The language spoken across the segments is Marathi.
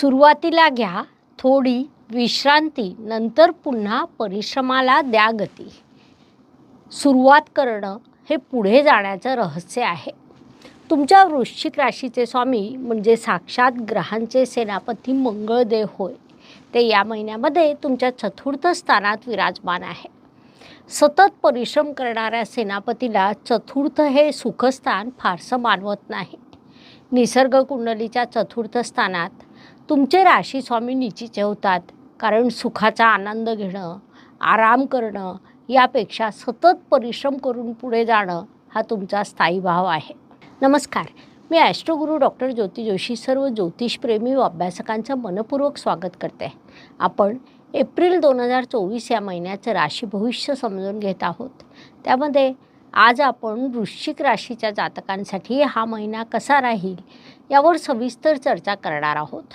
सुरुवातीला घ्या थोडी विश्रांती नंतर पुन्हा परिश्रमाला द्या गती सुरुवात करणं हे पुढे जाण्याचं रहस्य आहे. तुमच्या वृश्चिक राशीचे स्वामी म्हणजे साक्षात ग्रहांचे सेनापती मंगळदेव होय. ते या महिन्यामध्ये तुमच्या चतुर्थ स्थानात विराजमान आहे. सतत परिश्रम करणाऱ्या सेनापतीला चतुर्थ हे सुखस्थान फारसं मानवत नाही. निसर्ग कुंडलीच्या चतुर्थ स्थानात तुमचे राशी स्वामी निचीचे होतात. कारण सुखाचा आनंद घेणं आराम करणं यापेक्षा सतत परिश्रम करून पुढे जाणं हा तुमचा स्थायी भाव आहे. नमस्कार. मी ॲस्ट्रोगुरू डॉक्टर ज्योती जोशी सर्व ज्योतिषप्रेमी व अभ्यासकांचं मनपूर्वक स्वागत करते. आपण एप्रिल दोन हजार चोवीस या महिन्याचं राशी भविष्य समजून घेत आहोत. त्यामध्ये आज आपण वृश्चिक राशीच्या जातकांसाठी हा महिना कसा राहील यावर सविस्तर चर्चा करणार आहोत.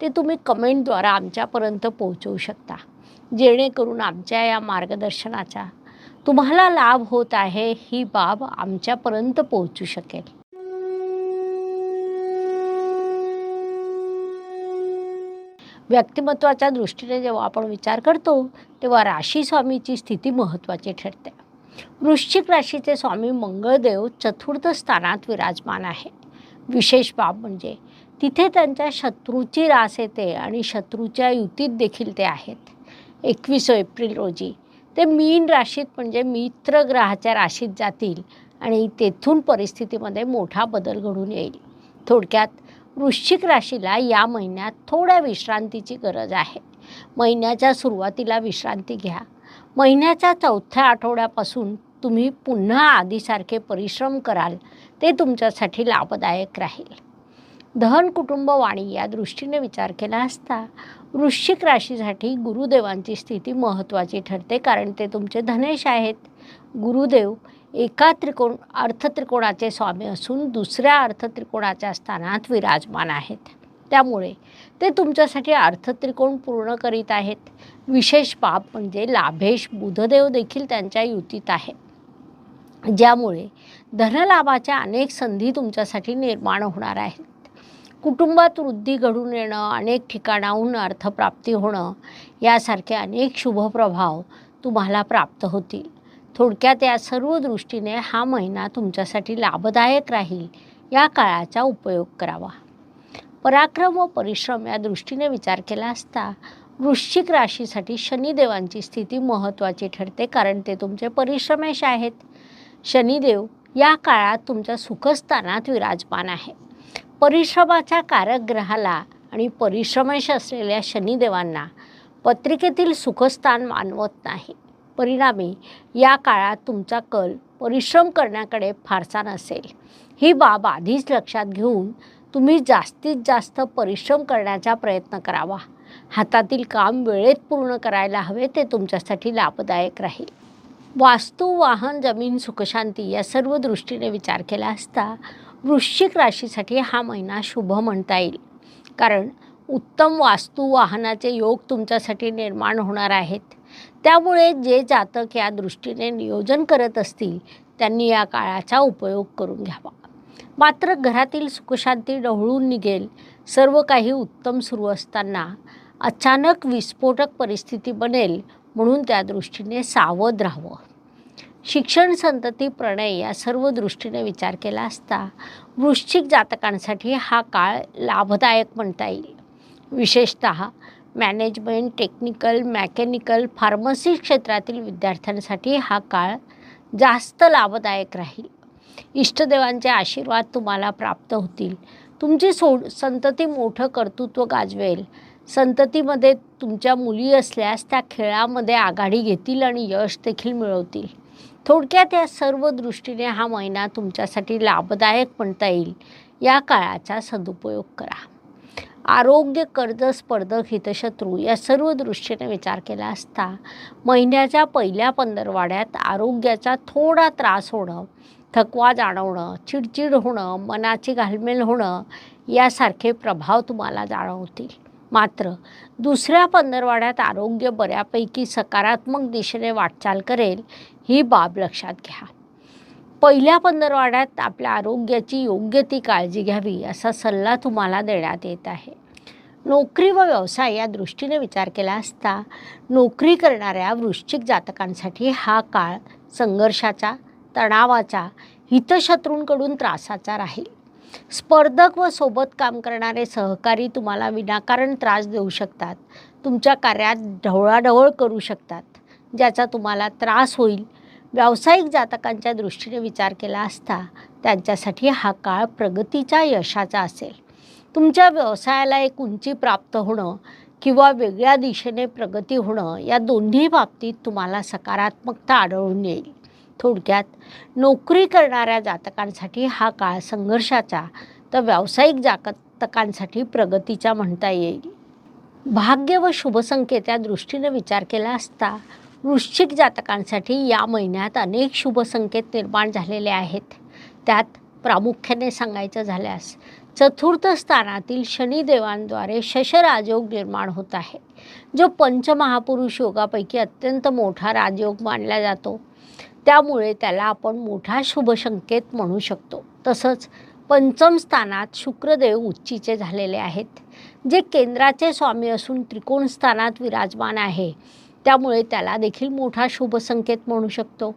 ते तुम्ही कमेंटद्वारा आमच्यापर्यंत पोहोचवू शकता. जेणेकरून आमच्या या मार्गदर्शनाचा तुम्हाला लाभ होत आहे ही बाब आमच्यापर्यंत पोहोचू शकेल. व्यक्तिमत्वाच्या दृष्टीने जेव्हा आपण विचार करतो तेव्हा राशी स्वामीची स्थिती महत्त्वाची ठरते. वृश्चिक राशीचे स्वामी मंगळदेव चतुर्थ स्थानात विराजमान आहे विशेष बाब म्हणजे तिथे त्यांच्या शत्रूची रास येते आणि शत्रूच्या युतीत देखील ते आहेत. एकवीस एप्रिल रोजी ते मीन राशीत म्हणजे मित्र ग्रहाच्या राशीत जातील आणि तेथून परिस्थितीमध्ये मोठा बदल घडून येईल. थोडक्यात वृश्चिक राशीला या महिन्यात थोड्या विश्रांतीची गरज आहे. महिन्याच्या सुरुवातीला विश्रांती घ्या. महिन्याच्या चौथ्या आठवड्यापासून तुम्ही पुन्हा आधीसारखे परिश्रम कराल. ते तुमच्यासाठी लाभदायक राहील. दहन कुटुंब वाणी या दृष्टीने विचार केला असता वृश्चिक राशीसाठी गुरुदेवांची स्थिती महत्त्वाची ठरते कारण ते तुमचे धनेश आहेत. गुरुदेव एका त्रिकोण अर्थत्रिकोणाचे स्वामी असून दुसऱ्या अर्थत्रिकोणाच्या स्थानात विराजमान आहेत. त्यामुळे ते तुमच्यासाठी अर्थत्रिकोण पूर्ण करीत आहेत. विशेष बाब म्हणजे लाभेश बुधदेव देखील त्यांच्या युतीत आहे. ज्यामुळे धनलाभाच्या अनेक संधी तुमच्यासाठी निर्माण होणार आहेत. कुटुंबात वृद्धी घडून येणं अनेक ठिकाणाहून अर्थप्राप्ती होणं यासारखे अनेक शुभप्रभाव तुम्हाला प्राप्त होतील. थोडक्यात या सर्व दृष्टीने हा महिना तुमच्यासाठी लाभदायक राहील या काळाचा उपयोग करावा. पराक्रम व परिश्रम या दृष्टीने विचार केला असता वृश्चिक राशीसाठी शनिदेवांची स्थिती महत्त्वाची ठरते कारण ते तुमचे परिश्रमेश आहेत. शनिदेव या काळात तुमच्या सुखस्थानात विराजमान आहे परिश्रमाच्या कारक ग्रहाला आणि परिश्रमेश असलेल्या शनिदेवांना पत्रिकेतील सुखस्थान मानवत नाही. परिणामी या काळात तुमचा कल परिश्रम करण्याकडे फारसा नसेल. ही बाब आधीच लक्षात घेऊन तुम्ही जास्तीत जास्त परिश्रम करण्याचा प्रयत्न करावा. हातातील काम वेळेत पूर्ण करायला हवे ते तुमच्यासाठी लाभदायक राहील. वास्तू वाहन जमीन सुखशांती या सर्व दृष्टीने विचार केला असता वृश्चिक राशीसाठी हा महिना शुभ म्हणता येईल. कारण उत्तम वास्तू वाहनाचे योग तुमच्यासाठी निर्माण होणार आहेत. त्यामुळे जे जातक या दृष्टीने नियोजन करत असतील त्यांनी या काळाचा उपयोग करून घ्यावा. मात्र घरातील सुखशांती ढवळून निघेल. सर्व काही उत्तम सुरू असताना अचानक विस्फोटक परिस्थिती बनेल म्हणून त्या दृष्टीने सावध राहावं. शिक्षण संतती प्रणय या सर्व दृष्टीने विचार केला असता वृश्चिक जातकांसाठी हा काळ लाभदायक म्हणता येईल. विशेषत मॅनेजमेंट टेक्निकल मॅकॅनिकल फार्मसी क्षेत्रातील विद्यार्थ्यांसाठी हा काळ जास्त लाभदायक राहील. इष्टदेवांचे आशीर्वाद तुम्हाला प्राप्त होतील. तुमची सो संतती मोठं कर्तृत्व गाजवेल. संततीमध्ये तुमच्या मुली असल्यास त्या खेळामध्ये आघाडी घेतील आणि यश देखील मिळवतील. थोडक्यात या सर्व दृष्टीने हा महिना तुमच्यासाठी लाभदायक म्हणता येईल. या काळाचा सदुपयोग करा. आरोग्य कर्ज स्पर्धक हितशत्रू या सर्व दृष्टीने विचार केला असता महिन्याच्या पहिल्या पंधरवाड्यात आरोग्याचा थोडा त्रास होणं थकवा जाणवणं चिडचिड होणं मनाची घालमेल होणं यासारखे प्रभाव तुम्हाला जाणवतील. मात्र दुसऱ्या पंधरवाड्यात आरोग्य बऱ्यापैकी सकारात्मक दिशेने वाटचाल करेल ही बाब लक्षात घ्या. पहिल्या पंधरवाड्यात आपल्या आरोग्याची योग्य ती काळजी घ्यावी असा सल्ला तुम्हाला देण्यात येत आहे. नोकरी व व्यवसाय या दृष्टीने विचार केला असता नोकरी करणाऱ्या वृश्चिक जातकांसाठी हा काळ संघर्षाचा तणावाचा हितशत्रूंकडून त्रासाचा राहील. स्पर्धक व सोबत काम करणारे सहकारी तुम्हाला विनाकारण त्रास देऊ शकतात. तुमच्या कार्यात ढवळाढवळ करू शकतात. ज्याचा तुम्हाला त्रास होईल. व्यावसायिक जातकांच्या दृष्टीने विचार केला असता त्यांच्यासाठी हा काळ प्रगतीच्या यशाचा असेल. तुमच्या व्यवसायाला एक उंची प्राप्त होणं किंवा वेगळ्या दिशेने प्रगती होणं या दोन्ही बाबतीत तुम्हाला सकारात्मकता आढळून येईल. थोडक्यात नोकरी करणाऱ्या जातकांसाठी हा काळ संघर्षाचा तर व्यावसायिक जातकांसाठी प्रगतीचा म्हणता येईल. भाग्य व शुभसंकेत या दृष्टीने विचार केला असता वृश्चिक जातकांसाठी या महिन्यात अनेक शुभसंकेत निर्माण झालेले आहेत. त्यात प्रामुख्याने सांगायचं झाल्यास चतुर्थ स्थानातील शनिदेवांद्वारे शशराजयोग निर्माण होत आहे जो पंचमहापुरुष योगापैकी अत्यंत मोठा राजयोग मानला जातो. त्यामुळे त्याला आपण मोठा शुभसंकेत म्हणू शकतो. तसंच पंचम स्थानात शुक्रदेव उच्चीचे झालेले आहेत. जे केंद्राचे स्वामी असून त्रिकोण स्थानात विराजमान आहे. त्यामुळे त्याला देखील मोठा शुभसंकेत म्हणू शकतो.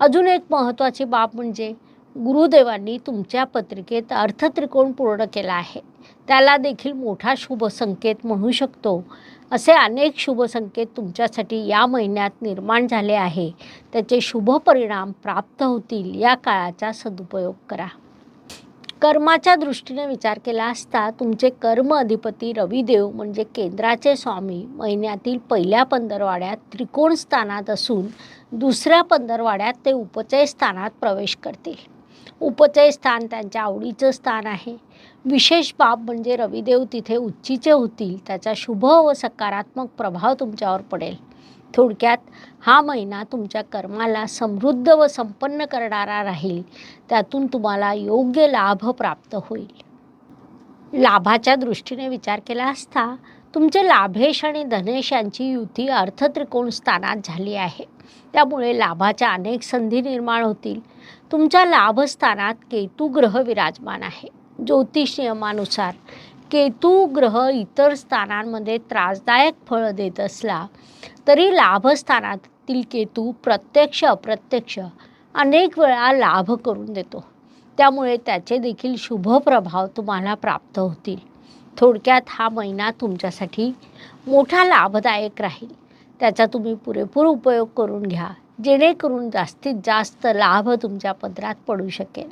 अजून एक महत्त्वाची बाब म्हणजे गुरुदेवांनी तुमच्या पत्रिकेत अर्थत्रिकोण पूर्ण केला आहे. त्याला देखील मोठा शुभसंकेत म्हणू शकतो. असे अनेक शुभसंकेत तुमच्यासाठी या महिन्यात निर्माण झाले आहे. त्याचे शुभ परिणाम प्राप्त होतील या काळाचा सदुपयोग करा. कर्माच्या दृष्टीने विचार केला असता तुमचे कर्म अधिपती रविदेव म्हणजे केंद्राचे स्वामी महिन्यातील पहिल्या पंधरवाड्यात त्रिकोण स्थानात असून दुसऱ्या पंधरवाड्यात ते उपचय स्थानात प्रवेश करतील. उपचय स्थान त्यांच्या आवडीचं स्थान आहे. विशेष बाब म्हणजे रविदेव तिथे उच्चीचे होतील त्याचा शुभ व सकारात्मक प्रभाव तुमच्यावर पडेल. थोडक्यात हा महिना तुमच्या कर्माला समृद्ध व संपन्न करणारा राहील. त्यातून तुम्हाला योग्य लाभ प्राप्त होईल. लाभाच्या दृष्टीने विचार केला असता तुमचे लाभेश आणि धनेश यांची युती अर्थत्रिकोण स्थानात झाली आहे. त्यामुळे लाभाच्या अनेक संधी निर्माण होतील. तुमच्या लाभस्थानात केतू ग्रह विराजमान आहे. ज्योतिष नियमानुसार केतू ग्रह इतर स्थानांमध्ये त्रासदायक फळ देत असला तरी लाभस्थानातील केतू प्रत्यक्ष अप्रत्यक्ष अनेक वेळा लाभ करून देतो. त्यामुळे त्याचे देखील शुभ प्रभाव तुम्हाला प्राप्त होतील. थोडक्यात हा महिना तुमच्यासाठी मोठा लाभदायक राहील. त्याचा तुम्ही पुरेपूर उपयोग करून घ्या. जेणेकरून जास्तीत जास्त लाभ तुमच्या पदरात पडू शकेल.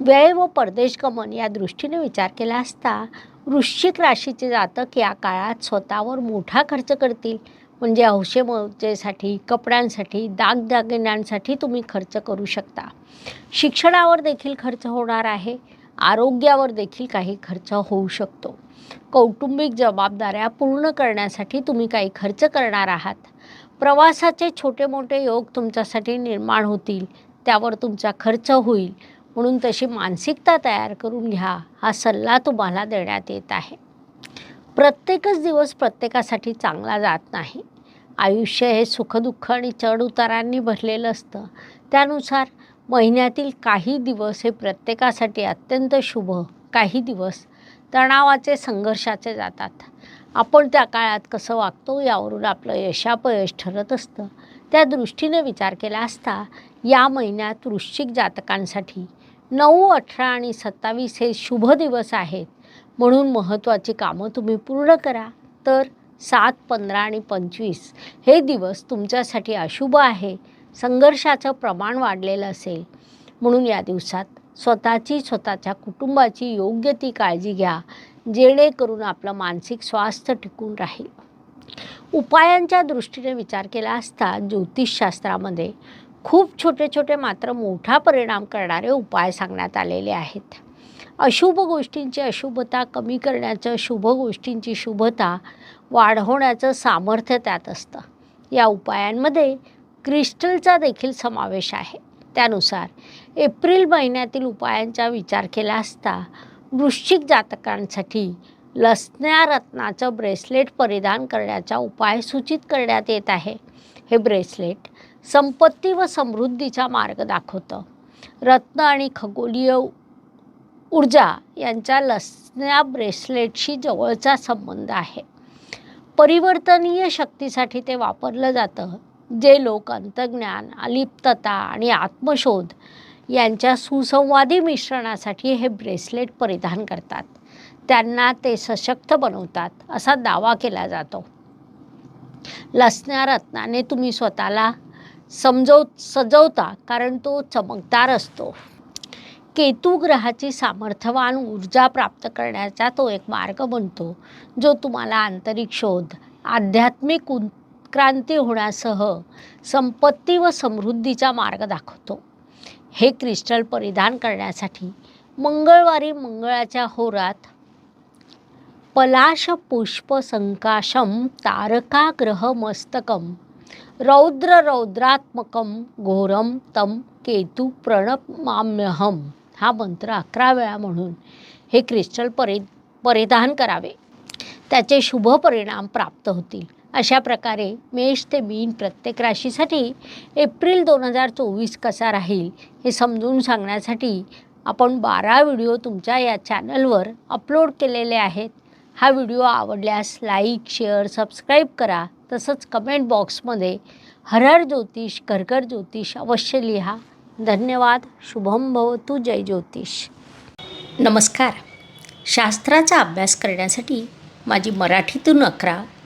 वेळ व परदेश गमन या दृष्टीने विचार केला असता वृश्चिक राशीचे जातक या काळात स्वतःवर मोठा खर्च करतील. म्हणजे हौशेमौजेसाठी कपड्यांसाठी दागदागिन्यांसाठी तुम्ही खर्च करू शकता. शिक्षणावर देखील खर्च होणार आहे. आरोग्यावर देखील काही खर्च होऊ शकतो. कौटुंबिक जबाबदाऱ्या पूर्ण करण्यासाठी तुम्ही काही खर्च करणार आहात. प्रवासाचे छोटे मोठे योग तुमच्यासाठी निर्माण होतील. त्यावर तुमचा खर्च होईल. म्हणून तशी मानसिकता तयार करून घ्या हा सल्ला तुम्हाला देण्यात येत आहे. प्रत्येकच दिवस प्रत्येकासाठी चांगला जात नाही. आयुष्य हे सुखदुःख आणि चढउतारांनी भरलेलं असतं. त्यानुसार महिन्यातील काही दिवस हे प्रत्येकासाठी अत्यंत शुभ काही दिवस तणावाचे संघर्षाचे जातात. आपण त्या काळात कसं वागतो यावरून आपलं यशापयश ठरत असतं. त्या दृष्टीने विचार केला असता या महिन्यात वृश्चिक जातकांसाठी नऊ अठरा आणि सत्तावीस हे शुभ दिवस आहेत. म्हणून महत्त्वाची कामं तुम्ही पूर्ण करा. तर सात पंधरा आणि पंचवीस हे दिवस तुमच्यासाठी अशुभ आहे. संघर्षाचं प्रमाण वाढलेलं असेल. म्हणून या दिवसात स्वतःची स्वतःच्या कुटुंबाची योग्य ती काळजी घ्या जेणेकरून आपलं मानसिक स्वास्थ्य टिकून राहील. उपायांच्या दृष्टीने विचार केला असता ज्योतिषशास्त्रामध्ये खूप छोटे छोटे मात्र मोठा परिणाम करणारे उपाय सांगण्यात आलेले आहेत. अशुभ गोष्टींची अशुभता कमी करण्याचं शुभ गोष्टींची शुभता वाढवण्याचं सामर्थ्य त्यात असतं. या उपायांमध्ये क्रिस्टलचा देखील समावेश आहे. त्यानुसार एप्रिल महिन्यातील उपायांचा विचार केला असता वृश्चिक जातकांसाठी लसण्या रत्नाचं ब्रेसलेट परिधान करण्याचा उपाय सूचित करण्यात येत आहे. हे ब्रेसलेट संपत्ती व समृद्धीचा मार्ग दाखवतं. रत्न आणि खगोलीय ऊर्जा यांचा लसण्या ब्रेसलेटशी जवळचा संबंध आहे. परिवर्तनीय शक्तीसाठी ते वापरलं जातं. जे लोक अंतज्ञान अलिप्तता आणि आत्मशोध यांच्या सुसंवादी मिश्रणासाठी हे ब्रेसलेट परिधान करतात. त्यांना ते सशक्त बनवतात असा दावा केला जातो. लसण्या रत्नाने तुम्ही स्वतःला समजव सजवता कारण तो चमकदार असतो. केतू ग्रहाची सामर्थ्यवान ऊर्जा प्राप्त करण्याचा तो एक मार्ग बनतो जो तुम्हाला आंतरिक शोध आध्यात्मिक उत्क्रांती होण्यासह संपत्ती व समृद्धीचा मार्ग दाखवतो. हे क्रिस्टल परिधान करण्यासाठी मंगळवारी मंगळाच्या होरात पलाश पुष्प संकाशम तारका ग्रह मस्तकम रौद्र रौद्रात्मकम घोरम तम केतू प्रणमाम्यहम हा मंत्र अकरा वेळा म्हणून हे क्रिस्टल परि परिधान करावे. त्याचे शुभ परिणाम प्राप्त होतील. अशा प्रकारे मेष ते मीन प्रत्येक राशीसाठी एप्रिल दोन हजार चोवीस कसा राहील हे समजून सांगण्यासाठी आपण बारा व्हिडिओ तुमच्या या चॅनलवर अपलोड केलेले आहेत. हा व्हिडिओ आवडल्यास लाईक शेअर सबस्क्राईब करा. तसंच कमेंट बॉक्समध्ये हरहर ज्योतिष घरघर ज्योतिष अवश्य लिहा. धन्यवाद. शुभम भवतु. जय ज्योतिष. नमस्कार. शास्त्राचा अभ्यास करण्यासाठी माझी मराठीतून अकरा